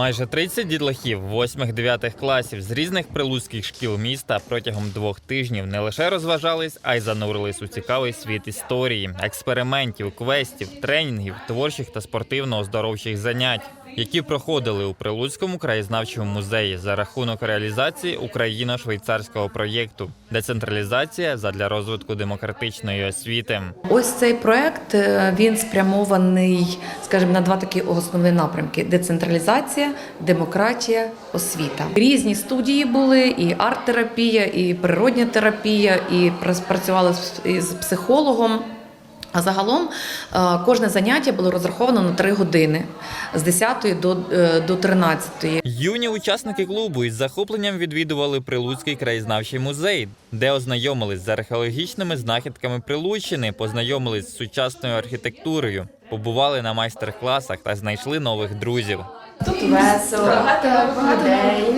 Майже 30 дітлахів 8-9 класів з різних прилуцьких шкіл міста протягом двох тижнів не лише розважались, а й занурились у цікавий світ історії, експериментів, квестів, тренінгів, творчих та спортивно-оздоровчих занять, які проходили у Прилуцькому краєзнавчому музеї за рахунок реалізації україно-швейцарського проєкту Децентралізація задля розвитку демократичної освіти. Ось цей проект е, він спрямований, скажімо, на два такі основні напрямки: децентралізація, демократія, освіта. Різні студії були: і арт-терапія, і природня терапія, і працювали з- психологом. А загалом е, кожне заняття було розраховано на три години з 10 до, е, до 13. Юні учасники клубу із захопленням відвідували Прилуцький краєзнавчий музей, де ознайомились з археологічними знахідками Прилуччини, познайомились з сучасною архітектурою, побували на майстер-класах та знайшли нових друзів. Тут весело, багато людей.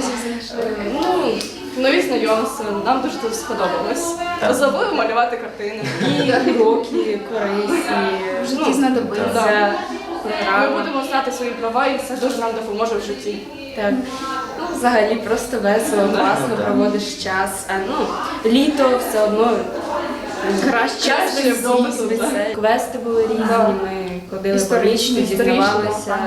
Ну, нові знайомства, нам дуже тут сподобалось. Особливо малювати картини. І уроки корисні, в житті Ну, знадобиться. Ми будемо знати свої права і це дуже нам допоможе в житті. Так. Ну, взагалі просто весело, класно проводиш час. А ну, літо все одно краще всіх. Квести були різні, ми ходили по Історичні, дізнавалися.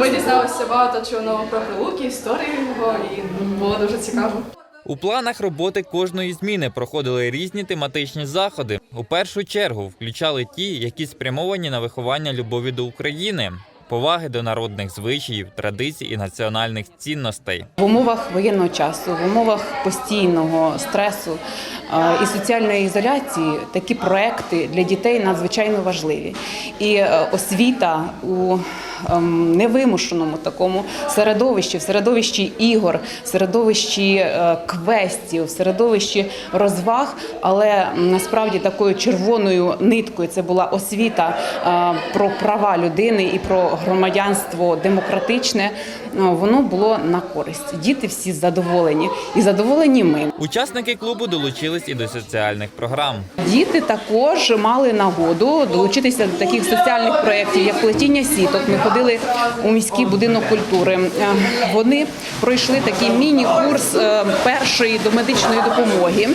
Ми дізналися багато чого нового про Прилуки, історію його, і було дуже цікаво. У планах роботи кожної зміни проходили різні тематичні заходи. У першу чергу включали ті, які спрямовані на виховання любові до України, поваги до народних звичаїв, традицій і національних цінностей. В умовах воєнного часу, в умовах постійного стресу е, і соціальної ізоляції такі проекти для дітей надзвичайно важливі. І е, освіта у невимушеному такому середовищі, в середовищі ігор, в середовищі е, квестів, в середовищі розваг, але насправді такою червоною ниткою це була освіта е, про права людини і про громадянство демократичне. е, Воно було на користь. Діти всі задоволені, і задоволені ми. Учасники клубу долучились і до соціальних програм. Діти також мали нагоду долучитися до таких соціальних проєктів, як плетіння сіток. Ми ходили у міський будинок культури. Е, Вони пройшли такий міні-курс е, першої до медичної допомоги.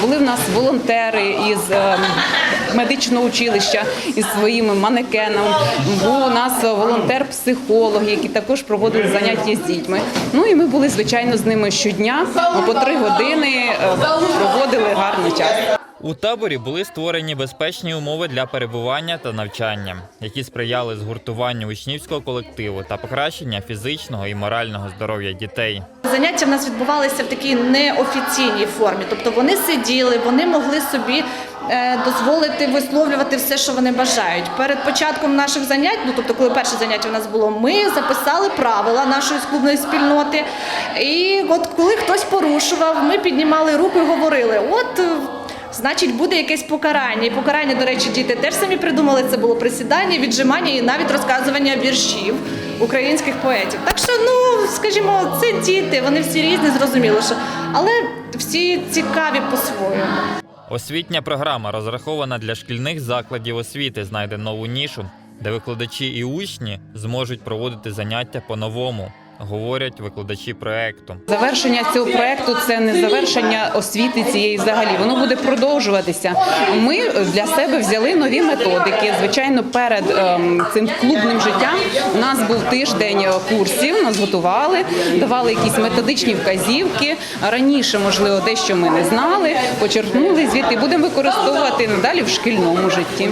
Були в нас волонтери із е, медичного училища із своїми манекенами. Був у нас волонтер-психолог, який також проводив заняття з дітьми. Ну і ми були звичайно з ними щодня по три години проводили гарний час. У таборі були створені безпечні умови для перебування та навчання, які сприяли згуртуванню учнівського колективу та покращення фізичного і морального здоров'я дітей. Заняття в нас відбувалися в такій неофіційній формі, тобто вони сиділи, вони могли собі дозволити висловлювати все, що вони бажають. Перед початком наших занять, ну тобто, коли перше заняття у нас було, ми записали правила нашої клубної спільноти. І от коли хтось порушував, ми піднімали руку і говорили: от. е, Значить, буде якесь покарання. І покарання, до речі, діти теж самі придумали. Це було присідання, віджимання і навіть розказування віршів українських поетів. Так що, ну скажімо, це діти, вони всі різні, зрозуміло, що але всі цікаві по-своєму. Освітня програма розрахована для шкільних закладів освіти, знайде нову нішу, де викладачі і учні зможуть проводити заняття по-новому, говорять викладачі проекту. Завершення цього проекту це не завершення освіти цієї взагалі. Воно буде продовжуватися. Ми для себе взяли нові методики. Звичайно, перед ем, цим клубним життям у нас був тиждень курсів. Нас готували, давали якісь методичні вказівки. Раніше, можливо, дещо ми не знали, почерпнули звідти. Будемо використовувати надалі в шкільному житті.